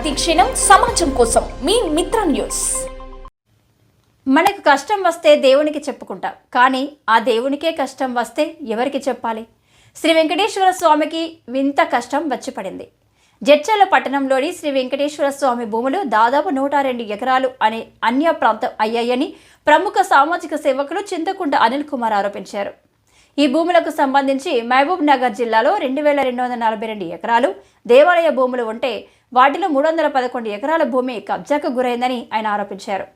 ప్రతిక్షణం సమాజం కోసం మీ మిత్ర న్యూస్. మనకు కష్టం వస్తే దేవునికి చెప్పుకుంటాం. కానీ ఆ దేవునికే కష్టం వస్తే ఎవరికి చెప్పాలి? శ్రీ వెంకటేశ్వర స్వామికి వింత కష్టం వచ్చి పడింది. జడ్చర్ల పట్టణంలోని శ్రీ వెంకటేశ్వర స్వామి భూములు దాదాపు నూట రెండు ఎకరాలు అనే అన్య ప్రాంతం అయ్యాయని ప్రముఖ సామాజిక సేవకులు చింతకుంట అనిల్ కుమార్ ఆరోపించారు. ఈ భూములకు సంబంధించి మహబూబ్ నగర్ జిల్లాలో రెండు వేల రెండు వందల నలభై రెండు ఎకరాలు దేవాలయ భూములు ఉంటే వాటిలో మూడు వందల పదకొండు ఎకరాల భూమి కబ్జాకు గురైందని ఆయన ఆరోపించారు.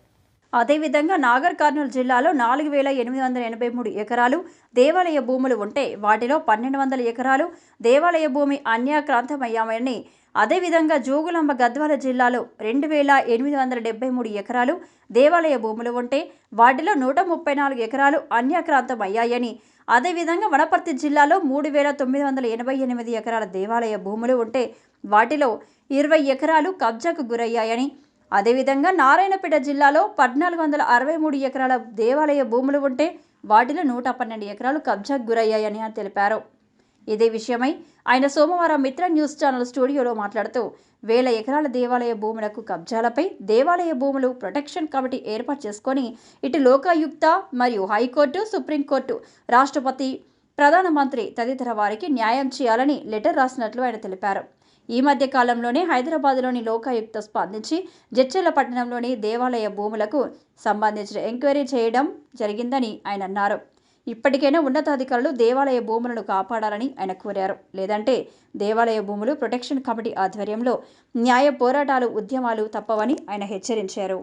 అదేవిధంగా నాగర్ కర్నూలు జిల్లాలో నాలుగు వేల ఎనిమిది వందల ఎనభై మూడు ఎకరాలు దేవాలయ భూములు ఉంటే వాటిలో పన్నెండు వందల ఎకరాలు దేవాలయ భూమి అన్యాక్రాంతమయ్యామని అదేవిధంగా జోగులాంబ గద్వాల జిల్లాలో రెండు వేల ఎనిమిది వందల డెబ్బై మూడు ఎకరాలు దేవాలయ భూములు ఉంటే వాటిలో నూట ముప్పై నాలుగు ఎకరాలు అన్యాక్రాంతం అయ్యాయని అదేవిధంగా వనపర్తి జిల్లాలో మూడు వేల తొమ్మిది వందల ఎనభై ఎనిమిది ఎకరాల దేవాలయ భూములు ఉంటే వాటిలో ఇరవై ఎకరాలు కబ్జాకు గురయ్యాయని. అదేవిధంగా నారాయణపేట జిల్లాలో పద్నాలుగు వందల అరవై మూడు ఎకరాల దేవాలయ భూములు ఉంటే వాటిలో నూట పన్నెండు ఎకరాలు కబ్జాకు గురయ్యాయని అని తెలిపారు. ఇదే విషయమై ఆయన సోమవారం మిత్ర న్యూస్ ఛానల్ స్టూడియోలో మాట్లాడుతూ వేల ఎకరాల దేవాలయ భూములకు కబ్జాలపై దేవాలయ భూములు ప్రొటెక్షన్ కమిటీ ఏర్పాటు చేసుకొని ఇటు లోకాయుక్త మరియు హైకోర్టు సుప్రీంకోర్టు రాష్ట్రపతి ప్రధానమంత్రి తదితర వారికి న్యాయం చేయాలని లెటర్ రాసినట్లు ఆయన తెలిపారు. ఈ మధ్య కాలంలోనే హైదరాబాద్లోని లోకాయుక్త స్పందించి జడ్చర్లపట్నంలోని దేవాలయ భూములకు సంబంధించిన ఎంక్వైరీ చేయడం జరిగిందని ఆయన అన్నారు. ఇప్పటికైనా ఉన్నతాధికారులు దేవాలయ భూములను కాపాడాలని ఆయన కోరారు. లేదంటే దేవాలయ భూములు ప్రొటెక్షన్ కమిటీ ఆధ్వర్యంలో న్యాయ పోరాటాలు ఉద్యమాలు తప్పవని ఆయన హెచ్చరించారు.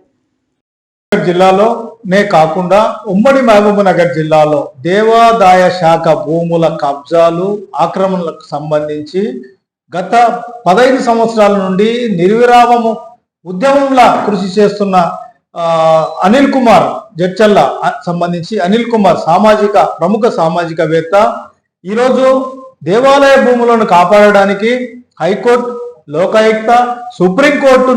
జిల్లాలో నే కాకుండా ఉమ్మడి మహబూబ్నగర్ జిల్లాలో దేవాదాయ శాఖ భూముల కబ్జాలు ఆక్రమణలకు సంబంధించి గత పదహైదు సంవత్సరాల నుండి నిర్విరామము ఉద్యమంలా కృషి చేస్తున్న అనిల్ కుమార్ జడ్చల్ల సంబంధించి అనిల్ కుమార్ సామాజిక ప్రముఖ సామాజికవేత్త. ఈరోజు దేవాలయ భూములను కాపాడడానికి హైకోర్టు లోకాయుక్త సుప్రీంకోర్టు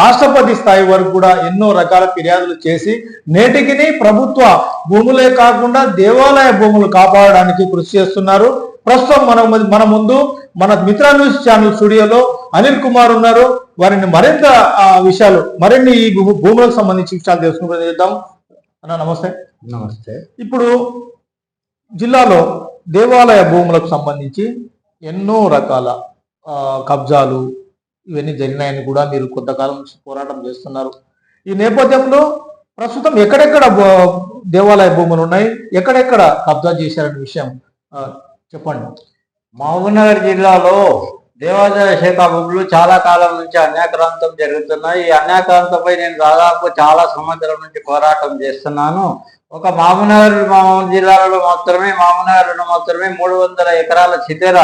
రాష్ట్రపతి స్థాయి వరకు కూడా ఎన్నో రకాల ఫిర్యాదులు చేసి నేటికిని ప్రభుత్వ భూములే కాకుండా దేవాలయ భూములు కాపాడడానికి కృషి చేస్తున్నారు. ప్రస్తుతం మన మన ముందు మన మిత్ర న్యూస్ ఛానల్ స్టూడియోలో అనిల్ కుమార్ ఉన్నారు. వారిని మరింత విషయాలు మరిన్ని ఈ భూములకు సంబంధించి విషయాలు తెలుసుకుని చేద్దాం. అన్న నమస్తే. నమస్తే. ఇప్పుడు జిల్లాలో దేవాలయ భూములకు సంబంధించి ఎన్నో రకాల కబ్జాలు ఇవన్నీ జరిగినాయని కూడా మీరు కొంతకాలం నుంచి పోరాటం చేస్తున్నారు. ఈ నేపథ్యంలో ప్రస్తుతం ఎక్కడెక్కడ దేవాలయ భూములు ఉన్నాయి? ఎక్కడెక్కడ కబ్జా చేశారనే విషయం చెప్పండి. మహబూబ్నగర్ జిల్లాలో దేవాదాయ శాఖ భూములు చాలా కాలం నుంచి అన్యాక్రాంతం జరుగుతున్నాయి. ఈ అన్యాక్రాంతంపై నేను దాదాపు చాలా సంవత్సరం నుంచి పోరాటం చేస్తున్నాను. ఒక మహబూబ్నగర్ జిల్లాలో మాత్రమే మహబూబ్నగర్లో మాత్రమే మూడు వందల ఎకరాల చితెర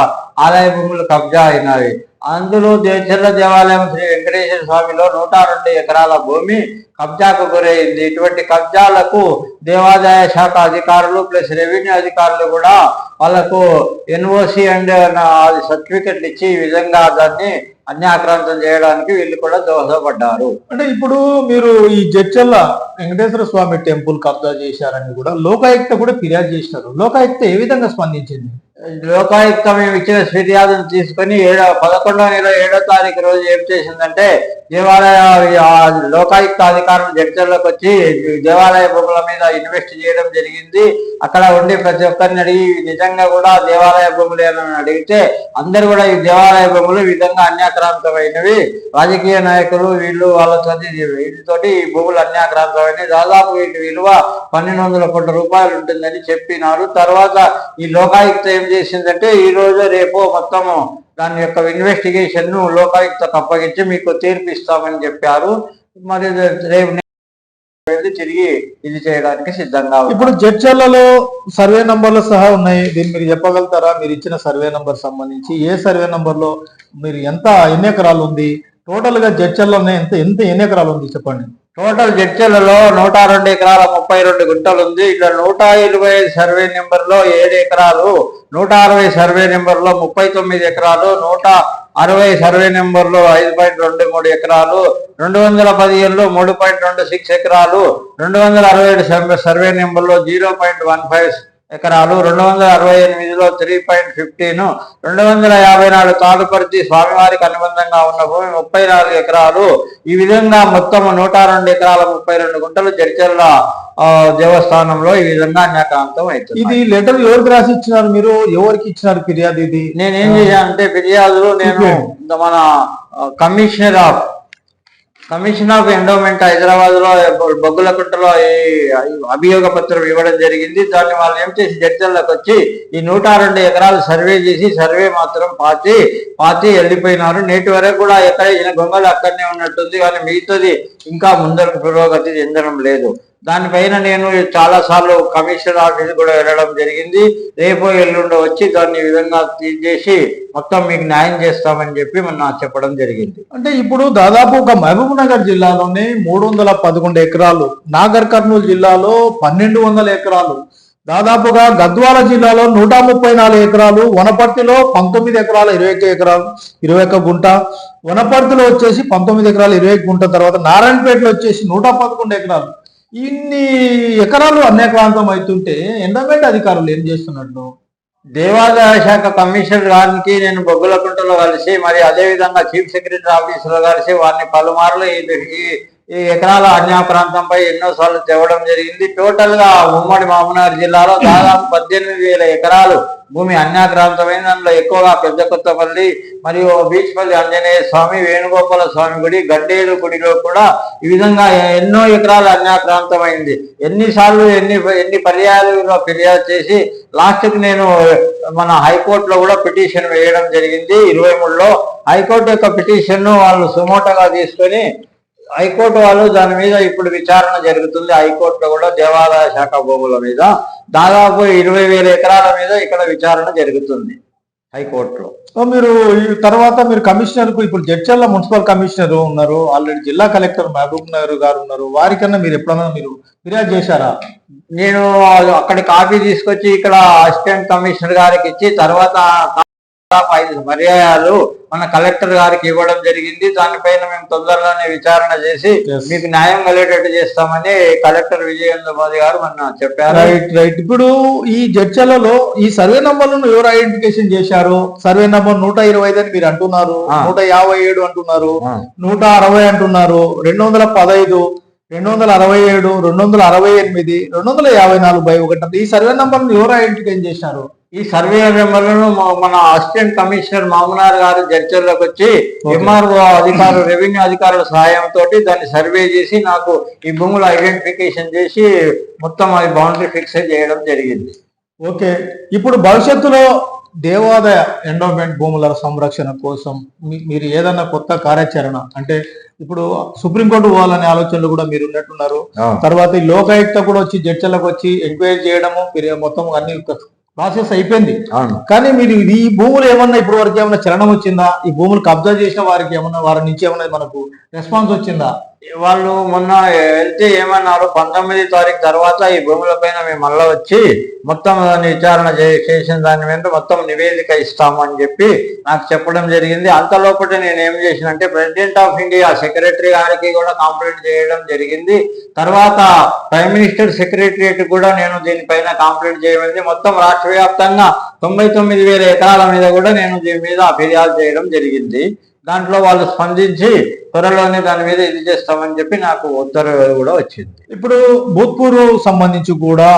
ఆదాయ భూములు కబ్జా అయినాయి. అందులో దేశల దేవాలయం శ్రీ వెంకటేశ్వర స్వామిలో నూట రెండు ఎకరాల భూమి కబ్జాకు గురైంది. ఇటువంటి కబ్జాలకు దేవాదాయ శాఖ అధికారులు ప్లస్ రెవెన్యూ అధికారులు కూడా వాళ్ళకు ఎన్ఓసి అండ్ సర్టిఫికెట్లు ఇచ్చి ఈ విధంగా దాన్ని అన్యాక్రాంతం చేయడానికి వీళ్ళు కూడా దోహదపడ్డారు. అంటే ఇప్పుడు మీరు ఈ జడ్చల్ల వెంకటేశ్వర స్వామి టెంపుల్ కబ్జా చేశారని కూడా లోకాయుక్త కూడా ఫిర్యాదు చేశారు. లోకాయుక్త ఏ విధంగా స్పందించింది? లోకాయుక్త మేము ఇచ్చిన ఫిర్యాదును తీసుకొని ఏడో పదకొండో నెల ఏడో తారీఖు రోజు ఏం చేసిందంటే దేవాలయ లోకాయుక్త అధికారం జడ్చర్లకు వచ్చి దేవాలయ భూముల మీద ఇన్వెస్ట్ చేయడం జరిగింది. అక్కడ ఉండి ప్రతి ఒక్కరిని అడిగి నిజంగా కూడా దేవాలయ భూములు ఏమని అడిగితే అందరు కూడా ఈ దేవాలయ భూములు ఈ విధంగా అన్యాక్రాంతమైనవి. రాజకీయ నాయకులు వీళ్ళు వాళ్ళతో వీటితోటి ఈ భూములు అన్యాక్రాంతమైనవి. దాదాపు వీటి విలువ పన్నెండు వందల కోట్ల రూపాయలు ఉంటుందని చెప్పినారు. తర్వాత ఈ లోకాయుక్త ఏం చేసిందంటే ఈ రోజు రేపు మొత్తము దాని యొక్క ఇన్వెస్టిగేషన్ను లోకాయుక్తకు అప్పగించి మీకు తీర్పు ఇస్తామని చెప్పారు. మరి రేపు వెళ్ళి తిరిగి ఇది చేయడానికి సిద్ధంగా ఇప్పుడు జడ్చర్లలో సర్వే నంబర్లు సహా ఉన్నాయి. దీన్ని మీరు చెప్పగలుగుతారా? మీరు ఇచ్చిన సర్వే నంబర్ సంబంధించి ఏ సర్వే నంబర్లో మీరు ఎంత ఎన్ని ఎకరాలు ఉంది? టోటల్గా జడ్చర్లోనే ఎంత ఎంత ఎన్ని ఎకరాలు ఉంది చెప్పండి. టోటల్ జడ్చలలో నూట రెండు ఎకరాల ముప్పై రెండు గుంటలు ఉంది. ఇట్లా నూట ఇరవై ఐదు సర్వే నెంబర్లో ఏడు ఎకరాలు నూట అరవై సర్వే నెంబర్లో ముప్పై తొమ్మిది ఎకరాలు నూట అరవై సర్వే నెంబర్లో ఐదు పాయింట్ రెండు మూడు ఎకరాలు రెండు వందల పదిహేనులో మూడు పాయింట్ రెండు సిక్స్ ఎకరాలు రెండు వందల అరవై ఏడు సర్వే సర్వే నెంబర్లో జీరో పాయింట్ వన్ ఫైవ్ ఎకరాలు రెండు వందల అరవై ఎనిమిదిలో త్రీ పాయింట్ ఫిఫ్టీన్ రెండు వందల యాభై నాలుగు తాడుపర్తి స్వామివారికి అనుబంధంగా ఉన్న భూమి ముప్పై నాలుగు ఎకరాలు. ఈ విధంగా మొత్తం నూట రెండు ఎకరాల ముప్పై రెండు గుంటలు జడ్చర్ల ఆ, దేవస్థానంలో ఈ విధంగా అన్యాక్రాంతం అవుతుంది. ఇది లెటర్ ఎవరికి రాసి ఇచ్చినారు మీరు? ఎవరికి ఇచ్చినారు ఫిర్యాదు ఇది? నేనేం చేశానంటే ఫిర్యాదులు నేను మన commissioner of commission of endowment హైదరాబాద్లో బొగ్గులకుంటలో ఈ అభియోగ పత్రం ఇవ్వడం జరిగింది. దాన్ని వాళ్ళు ఏం చేసి జడ్జల్లోకి వచ్చి ఈ నూట రెండు ఎకరాలు సర్వే చేసి సర్వే మాత్రం పాతి పాతి వెళ్ళిపోయినారు. నేటి వరకు కూడా ఎక్కడ ఈయన గొంగలు అక్కడనే ఉన్నట్టుంది. కానీ మిగతాది ఇంకా ముందరకు పురోగతి చెందడం లేదు. దానిపైన నేను చాలాసార్లు కమిషనర్ ఆఫీస్ కూడా వెళ్ళడం జరిగింది. రేపు ఎల్లుండి వచ్చి దాన్ని ఈ విధంగా తీసేసి మొత్తం మీకు న్యాయం చేస్తామని చెప్పి మొన్న చెప్పడం జరిగింది. అంటే ఇప్పుడు దాదాపు ఒక మహబూబ్ నగర్ జిల్లాలోనే మూడు వందల పదకొండు ఎకరాలు నాగర్ కర్నూలు జిల్లాలో పన్నెండు వందల ఎకరాలు దాదాపుగా గద్వాల జిల్లాలో నూట ముప్పై నాలుగు ఎకరాలు వనపర్తిలో పంతొమ్మిది ఎకరాల ఇరవై ఒక్క ఎకరాలు ఇరవై ఒక్క గుంట వనపర్తిలో వచ్చేసి పంతొమ్మిది ఎకరాలు ఇరవై గుంట తర్వాత నారాయణపేటలో వచ్చేసి నూట పదకొండు ఎకరాలు ఇన్ని ఎకరాలు అన్యక్రాంతం అవుతుంటే ఎండోమెంట్ అధికారులు ఏం చేస్తున్నట్టు దేవాదాయ శాఖ కమిషనర్ గారికి నేను బొగ్గులకుంటలో కలిసి మరి అదే విధంగా చీఫ్ సెక్రటరీ ఆఫీసులో కలిసి వారిని పలుమార్లు ఈ- ఈ- ఎకరాల అన్యా ప్రాంతంపై ఎన్నోసార్లు తేవడం జరిగింది. టోటల్గా ఉమ్మడి మామూనార్ జిల్లాలో దాదాపు పద్దెనిమిది వేల ఎకరాలు భూమి అన్యాక్రాంతమైన దానిలో ఎక్కువగా పెద్ద కొత్తపల్లి మరియు బీచ్పల్లి ఆంజనేయ స్వామి వేణుగోపాల స్వామి గుడి గడ్డేలు గుడిలో కూడా ఈ విధంగా ఎన్నో ఎకరాలు అన్యాక్రాంతమైంది. ఎన్నిసార్లు ఎన్ని ఎన్ని పర్యాయాలుగా ఫిర్యాదు చేసి లాస్ట్కి నేను మన హైకోర్టులో కూడా పిటిషన్ వేయడం జరిగింది. ఇరవై మూడులో హైకోర్టు యొక్క పిటిషన్ను వాళ్ళు సుమోటగా తీసుకొని హైకోర్టు వాళ్ళు దాని మీద ఇప్పుడు విచారణ జరుగుతుంది. హైకోర్టులో కూడా దేవాదాయ శాఖ భూముల మీద దాదాపు ఇరవై వేల ఎకరాల మీద ఇక్కడ విచారణ జరుగుతుంది హైకోర్టులో. మీరు ఈ తర్వాత మీరు కమిషనర్కు ఇప్పుడు జడ్చర్ల మున్సిపల్ కమిషనర్ ఉన్నారు ఆల్రెడీ జిల్లా కలెక్టర్ మహబూబ్ నగర్ గారు ఉన్నారు. వారికన్నా మీరు ఎప్పుడన్నా మీరు ఫిర్యాదు చేశారా? నేను అక్కడ కాపీ తీసుకొచ్చి ఇక్కడ అసిస్టెంట్ కమిషనర్ గారికి ఇచ్చి తర్వాత పర్యాయాలు మన కలెక్టర్ గారికి ఇవ్వడం జరిగింది. దానిపైన మేము తొందరలోనే విచారణ చేసి. మీకు న్యాయం కలిగేటట్టు చేస్తామని కలెక్టర్ విజయేంద్రబాబు గారు మొన్న చెప్పారు. రైట్ రైట్ ఇప్పుడు ఈ జడ్చర్లలో ఈ సర్వే నంబర్లను ఎవరు ఐడెంటిఫికేషన్ చేశారు? సర్వే నంబర్ నూట ఇరవై ఐదు అని మీరు అంటున్నారు. నూట యాభై ఏడు అంటున్నారు. నూట అరవై అంటున్నారు. రెండు వందల పదహైదు రెండు వందల అరవై ఏడు రెండు వందల అరవై ఎనిమిది రెండు వందల యాభై నాలుగు బై ఒకటి ఈ సర్వే నంబర్ను ఎవరు ఐడెంటిఫై చేశారు? ఈ సర్వే మెంబర్లను మన అసిస్టెంట్ కమిషనర్ మామనార్ గారు చర్చల్లోకి వచ్చి ఎంఆర్ఓ అధికారులు రెవెన్యూ అధికారుల సహాయంతో దాన్ని సర్వే చేసి నాకు ఈ భూములు ఐడెంటిఫికేషన్ చేసి మొత్తం అది బౌండరీ ఫిక్స్ చేయడం జరిగింది. ఓకే. ఇప్పుడు భవిష్యత్తులో దేవాదాయ ఎండోమెంట్ భూముల సంరక్షణ కోసం మీరు ఏదన్నా కొత్త కార్యాచరణ అంటే ఇప్పుడు సుప్రీంకోర్టు పోవాలనే ఆలోచనలు కూడా మీరు ఉన్నట్టున్నారు. తర్వాత ఈ లోకాయుక్త కూడా వచ్చి జడ్చలకు వచ్చి ఎంక్వైరీ చేయడము ఫిర్యా- మొత్తం అన్ని ప్రాసెస్ అయిపోయింది. కానీ మీరు ఈ భూములు ఏమన్నా ఇప్పటి వరకు ఏమన్నా చలనం వచ్చిందా? ఈ భూములు కబ్జా చేసిన వారికి ఏమన్నా వారి నుంచి ఏమన్నా మనకు రెస్పాన్స్ వచ్చిందా? వాళ్ళు మొన్న వెళ్తే ఏమన్నారు? పంతొమ్మిది తారీఖు తర్వాత ఈ భూముల పైన మేము మళ్ళా వచ్చి మొత్తం దాన్ని విచారణ చేసిన దాని మీద మొత్తం నివేదిక ఇస్తాము అని చెప్పి నాకు చెప్పడం జరిగింది. అంత లోపల నేను ఏం చేసిన అంటే ప్రెసిడెంట్ ఆఫ్ ఇండియా సెక్రటరీ గారికి కూడా కంప్లైంట్ చేయడం జరిగింది. తర్వాత ప్రైమ్ మినిస్టర్ సెక్రటరియట్ కూడా నేను దీనిపైన కంప్లైంట్ చేయమైంది మొత్తం రాష్ట్ర వ్యాప్తంగా తొంభై తొమ్మిది వేల ఎకరాల మీద కూడా నేను దీని మీద ఫిర్యాదు చేయడం జరిగింది. దాంట్లో వాళ్ళు స్పందించి త్వరలోనే దాని మీద ఇది చేస్తామని చెప్పి నాకు ఉత్తర్వులు కూడా వచ్చింది. ఇప్పుడు భూత్పూర్ సంబంధించి కూడా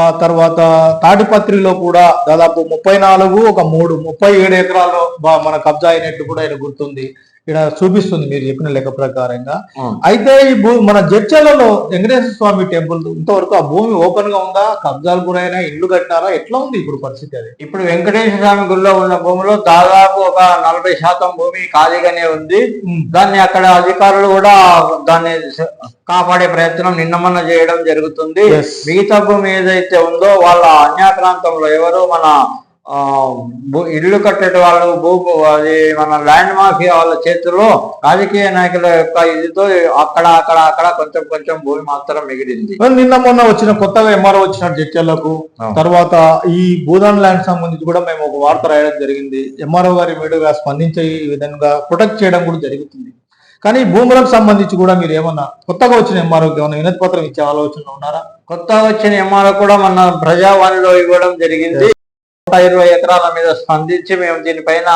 ఆ తర్వాత తాటిపత్రిలో కూడా దాదాపు ముప్పై నాలుగు ఒక మూడు ముప్పై ఏడు ఎకరాలు మన కబ్జా అయినట్టు కూడా ఆయన గుర్తుంది. ఇక్కడ చూపిస్తుంది మీరు చెప్పిన లెక్క ప్రకారంగా. అయితే ఈ భూ మన జడ్చలలో వెంకటేశ్వర స్వామి టెంపుల్ ఇంతవరకు ఆ భూమి ఓపెన్గా ఉందా? కబ్జాలు గురైనా? ఇల్లు కట్టారా ఎట్లా ఉంది ఇప్పుడు పరిస్థితి అది? ఇప్పుడు వెంకటేశ్వర స్వామి గుడిలో ఉన్న భూమిలో దాదాపు ఒక నలభై శాతం భూమి ఖాళీగానే ఉంది. దాన్ని అక్కడ అధికారులు కూడా దాన్ని కాపాడే ప్రయత్నం నిన్నమన్న చేయడం జరుగుతుంది. మిగతా భూమి ఏదైతే ఉందో వాళ్ళ అన్యాక్రాంతంలో ఎవరు మన ఇల్లు కట్టేట వాళ్ళు భూ అది మన ల్యాండ్ మాఫియా వాళ్ళ చేతిలో రాజకీయ నాయకుల యొక్క ఇదితో అక్కడ అక్కడ అక్కడ కొంచెం కొంచెం భూమి మాత్రం మిగిలింది. నిన్న మొన్న వచ్చిన కొత్తగా ఎంఆర్ఓ వచ్చిన జడ్చర్లకు. తర్వాత ఈ భూదాన్ ల్యాండ్ సంబంధించి కూడా మేము ఒక వార్త రాయడం జరిగింది. ఎంఆర్ఓ గారి మీదుగా స్పందించే ఈ విధంగా ప్రొటెక్ట్ చేయడం కూడా జరుగుతుంది. కానీ భూములకు సంబంధించి కూడా మీరు ఏమన్నా కొత్తగా వచ్చిన ఎంఆర్ఓకి ఏమన్నా వినతి పత్రం ఇచ్చే ఆలోచన ఉన్నారా? కొత్త వచ్చిన ఎంఆర్ఓ కూడా మన ప్రజావాణిలో ఇవ్వడం జరిగింది. నూట ఇరవై ఎకరాల మీద స్పందించి మేము దీనిపైన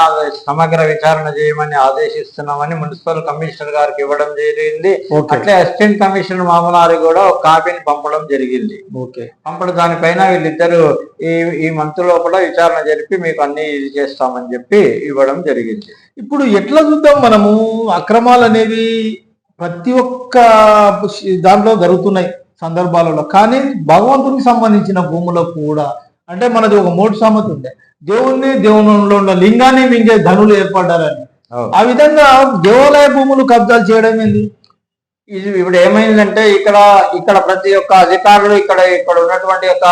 సమగ్ర విచారణ చేయమని ఆదేశిస్తున్నామని మున్సిపల్ కమిషనర్ గారికి ఇవ్వడం జరిగింది. అట్లే అసిస్టెంట్ కమిషనర్ మామూలారి కూడా ఒక కాపీని పంపడం జరిగింది. ఓకే. పంపడం దానిపైన వీళ్ళిద్దరు ఈ ఈ మంత్ లోపల విచారణ జరిపి మీకు అన్ని ఇది చేస్తామని చెప్పి ఇవ్వడం జరిగింది. ఇప్పుడు ఎట్లా చూద్దాం మనము? అక్రమాలు అనేవి ప్రతి ఒక్క దాంట్లో జరుగుతున్నాయి సందర్భాలలో. కానీ భగవంతునికి సంబంధించిన భూములకు కూడా అంటే మనది ఒక మూడు సామెత ఉండే. దేవుణ్ణి దేవునిలో ఉన్న లింగాన్ని మింగే ధనులు ఏర్పడ్డారని. ఆ విధంగా దేవాలయ భూములు కబ్జాలు చేయడం ఏంది? ఇది ఇప్పుడు ఏమైందంటే ఇక్కడ ఇక్కడ ప్రతి ఒక్క అధికారులు ఇక్కడ ఇక్కడ ఉన్నటువంటి యొక్క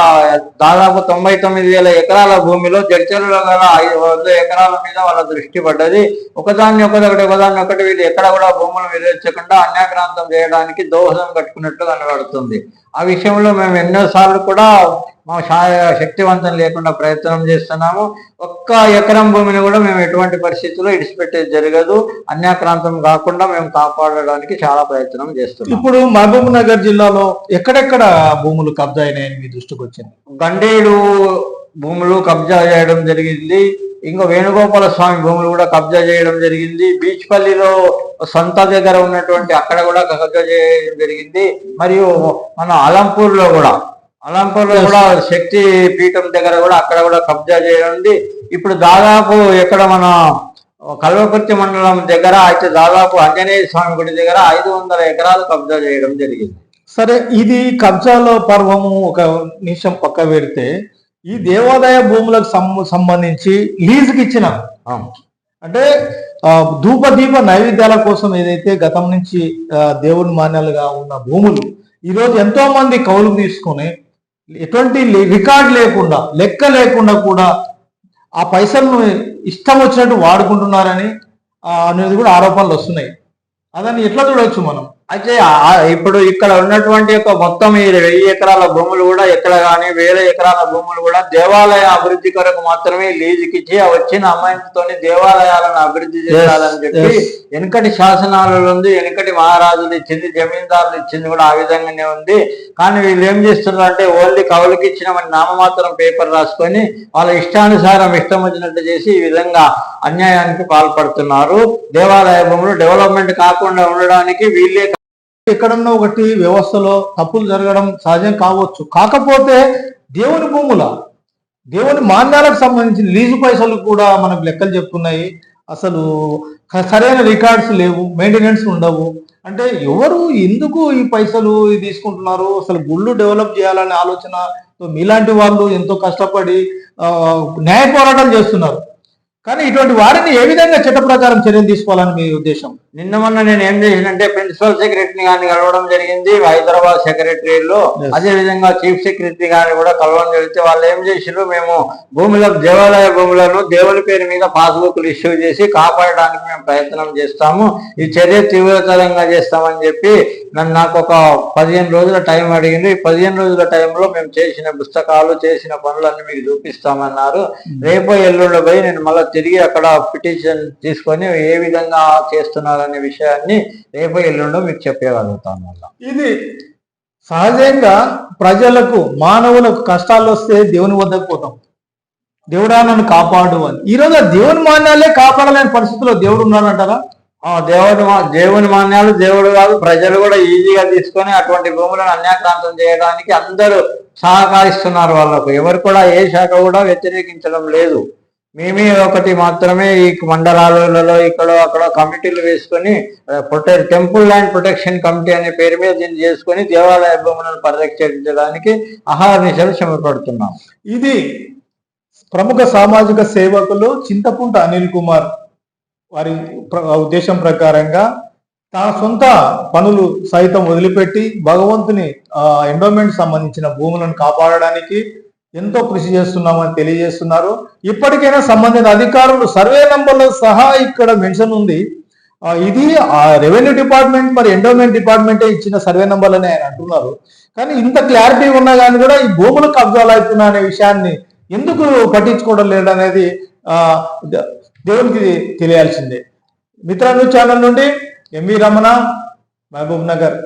దాదాపు తొంభై తొమ్మిది వేల ఎకరాల భూమిలో జడ్చర్లలో గల ఐదు వందల ఎకరాల మీద వాళ్ళ దృష్టి పడ్డది. ఒకదాన్ని ఒకదొకటి ఒకదాన్ని ఒకటి వీళ్ళు ఎక్కడ కూడా భూములు విధించకుండా అన్యాక్రాంతం చేయడానికి దోహదం కట్టుకున్నట్లు కనబడుతుంది. ఆ విషయంలో మేము ఎన్నోసార్లు కూడా మా శక్తివంతం లేకుండా ప్రయత్నం చేస్తున్నాము. ఒక్క ఎకరం భూమిని కూడా మేము ఎటువంటి పరిస్థితుల్లో ఇడిచిపెట్టేది జరగదు. అన్యాక్రాంతం కాకుండా మేము కాపాడడానికి చాలా ప్రయత్నం చేస్తున్నాం. ఇప్పుడు మహబూబ్ నగర్ జిల్లాలో ఎక్కడెక్కడ భూములు కబ్జా అయినాయని మీ దృష్టికి వచ్చింది? గండేడు భూములు కబ్జా చేయడం జరిగింది. ఇంకా వేణుగోపాల స్వామి భూములు కూడా కబ్జా చేయడం జరిగింది. బీచ్ పల్లిలో సొంత దగ్గర ఉన్నటువంటి అక్కడ కూడా కబ్జా చేయడం జరిగింది. మరియు మన అలంపూర్లో కూడా అలంపూర్లో కూడా శక్తి పీఠం దగ్గర కూడా అక్కడ కూడా కబ్జా చేయడం ఇప్పుడు దాదాపు ఎక్కడ మన కల్వకుర్తి మండలం దగ్గర అయితే దాదాపు ఆంజనేయ స్వామి గుడి దగ్గర ఐదు వందల ఎకరాలు కబ్జా చేయడం జరిగింది సరే ఇది కబ్జాలో పర్వము ఒక నిమిషం పక్క పెడితే ఈ దేవాదాయ భూములకు సంబంధించి లీజుకి ఇచ్చిన. అంటే ఆ, ధూప దీప నైవేద్యాల కోసం ఏదైతే గతం నుంచి దేవుని మాన్యాలుగా ఉన్న భూములు ఈరోజు ఎంతో మంది కౌలు తీసుకొని ఎటువంటి రికార్డ్ లేకుండా లెక్క లేకుండా కూడా ఆ పైసలను ఇష్టం వచ్చినట్టు వాడుకుంటున్నారని అనేది కూడా ఆరోపణలు వస్తున్నాయి. అదని ఎట్లా చూడొచ్చు మనం? అయితే ఇప్పుడు ఇక్కడ ఉన్నటువంటి యొక్క మొత్తం ఈ వెయ్యి ఎకరాల భూములు కూడా ఎక్కడ కానీ వేల ఎకరాల భూములు కూడా దేవాలయ అభివృద్ధి కొరకు మాత్రమే లీజుకి ఇచ్చి వచ్చిన అమ్మాయితోని దేవాలయాలను అభివృద్ధి చేయాలని చెప్పి. వెనుకటి శాసనాలలో ఉంది వెనుకటి మహారాజులు ఇచ్చింది జమీందారులు ఇచ్చింది కూడా ఆ విధంగానే ఉంది కానీ వీళ్ళు ఏం చేస్తున్నారు అంటే ఓన్లీ కవులకి ఇచ్చినామని నామమాత్రం పేపర్ రాసుకొని వాళ్ళ ఇష్టానుసారం ఇష్టం వచ్చినట్టు చేసి ఈ విధంగా అన్యాయానికి పాల్పడుతున్నారు దేవాలయ భూములు డెవలప్మెంట్ కాకుండా ఉండడానికి వీళ్ళే ఎక్కడన్నా ఒకటి వ్యవస్థలో తప్పులు జరగడం సహజం కావచ్చు. కాకపోతే దేవుని భూముల దేవుని మాన్యాలకు సంబంధించిన లీజు పైసలు కూడా మనకు లెక్కలు చెప్తున్నాయి అసలు సరైన రికార్డ్స్ లేవు మెయింటెనెన్స్ ఉండవు. అంటే ఎవరు ఎందుకు ఈ పైసలు తీసుకుంటున్నారు? అసలు గుళ్ళు డెవలప్ చేయాలనే ఆలోచన మీలాంటి వాళ్ళు ఎంతో కష్టపడి న్యాయ పోరాటాలు చేస్తున్నారు. కానీ ఇటువంటి వారిని ఏ విధంగా చట్ట ప్రకారం చర్యలు తీసుకోవాలని మీ ఉద్దేశం? నిన్న మొన్న నేను ఏం చేసినంటే ప్రిన్సిపల్ సెక్రటరీ గారిని కలవడం జరిగింది. హైదరాబాద్ సెక్రటరీలో. అదే విధంగా చీఫ్ సెక్రటరీ గారిని కూడా కలవడం జరిగితే వాళ్ళు ఏం చేసిరు మేము భూముల దేవాలయ భూములను దేవుని పేరు మీద పాస్బుక్లు ఇష్యూ చేసి కాపాడడానికి మేము ప్రయత్నం చేస్తాము. ఈ చర్య తీవ్రతరంగా చేస్తామని చెప్పి నన్ను నాకు ఒక పదిహేను రోజుల టైం అడిగింది. ఈ పదిహేను రోజుల టైంలో మేము చేసిన పుస్తకాలు చేసిన పనులన్నీ మీకు చూపిస్తామన్నారు. రేపు ఎల్లుండి పోయి నేను మళ్ళీ తిరిగి అక్కడ పిటిషన్ తీసుకొని ఏ విధంగా చేస్తున్నారనే విషయాన్ని రేపు ఎల్లుండో మీకు చెప్పగలుగుతాను మళ్ళా. ఇది సహజంగా ప్రజలకు మానవులకు కష్టాలు వస్తే దేవుని వద్దకు పోతాం. దేవుడా నన్ను కాపాడు అని. ఈ రోజు ఆ దేవుని మాన్యాలే కాపాడలేని పరిస్థితిలో దేవుడు ఉన్నాడంటారా? ఆ దేవుడు దేవుని మాన్యాలు దేవుడు కాదు ప్రజలు కూడా ఈజీగా తీసుకొని అటువంటి భూములను అన్యాక్రాంతం చేయడానికి అందరూ సహకరిస్తున్నారు వాళ్ళకు. ఎవరు కూడా ఏ శాఖ కూడా వ్యతిరేకించడం లేదు. మేమే ఒకటి మాత్రమే ఈ మండలాలలో ఇక్కడ అక్కడ కమిటీలు వేసుకొని ప్రొటె టెంపుల్ ల్యాండ్ ప్రొటెక్షన్ కమిటీ అనే పేరు మీద దీన్ని చేసుకొని దేవాలయ భూములను పరిరక్షించడానికి అహర్నిశలు శ్రమపడుతున్నాం. ఇది ప్రముఖ సామాజిక సేవకులు చింతకుంట అనిల్ కుమార్ వారి ప్ర- ఉద్దేశం ప్రకారంగా తన సొంత పనులు సైతం వదిలిపెట్టి భగవంతుని ఎండోమెంట్ సంబంధించిన భూములను కాపాడడానికి ఎంతో కృషి చేస్తున్నామని తెలియజేస్తున్నారు. ఇప్పటికైనా సంబంధిత అధికారులు సర్వే నంబర్లో సహా ఇక్కడ మెన్షన్ ఉంది. ఇది ఆ రెవెన్యూ డిపార్ట్మెంట్ మరి ఎండోమెంట్ డిపార్ట్మెంటే ఇచ్చిన సర్వే నంబర్లని ఆయన అంటున్నారు. కానీ ఇంత క్లారిటీ ఉన్నా కానీ కూడా ఈ భూములు కబ్జాలు అవుతున్నా అనే విషయాన్ని ఎందుకు పట్టించుకోవడం లేదనేది ఆ, దేవునికి తెలియాల్సిందే. మిత్ర న్యూస్ ఛానల్ నుండి ఎంవి రమణ మహబూబ్ నగర్.